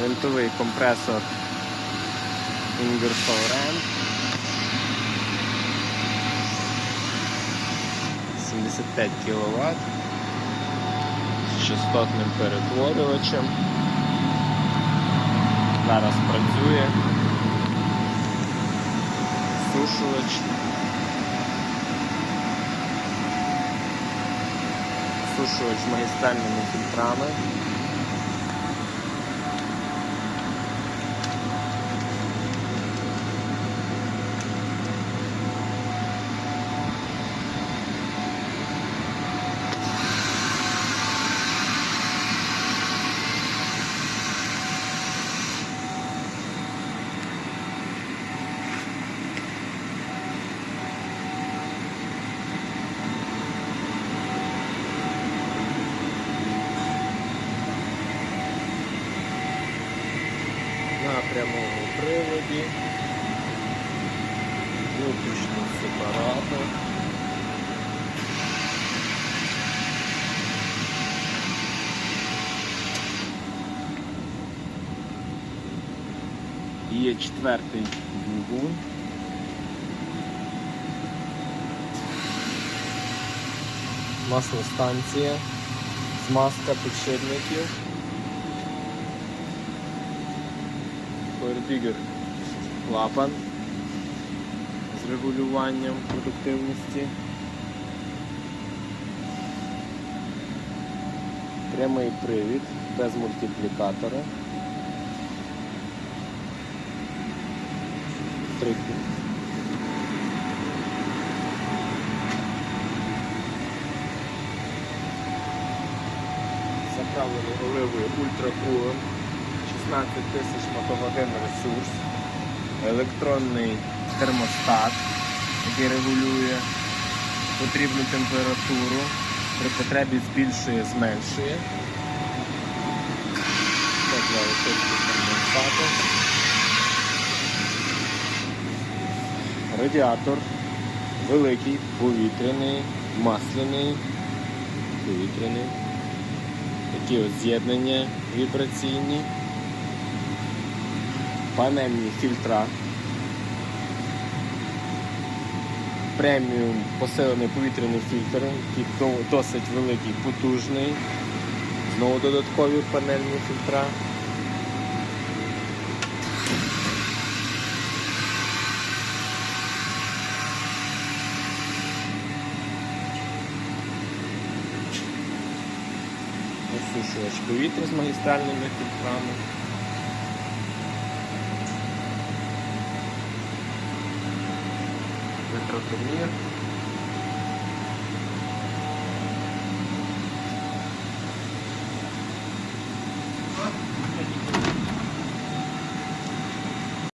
Винтовий компресор Ingersoll Rand. 75 кВт з частотним перетворювачем. Зараз працює. Сушувач. Сушувач магістральними фільтрами. На прямому приводі, внутрішній сепаратор. Є четвертий двигун. Маслостанція, змазка підшипників. Фойербігер клапан з регулюванням продуктивності. Прямий привід без мультиплікатора. Три. Заправлений оливою ультракулом. 16 тисяч мотогодин ресурс, електронний термостат, який регулює потрібну температуру, при потребі збільшує, зменшує. Для конденсату. Радіатор великий, повітряний, масляний, повітряний. Такі ось з'єднання вібраційні панельні фільтра. Преміум посилений повітряний фільтр, який досить великий, потужний. Знову додаткові панельні фільтра. Осушувач повітря з магістральними фільтрами. мікротурнір.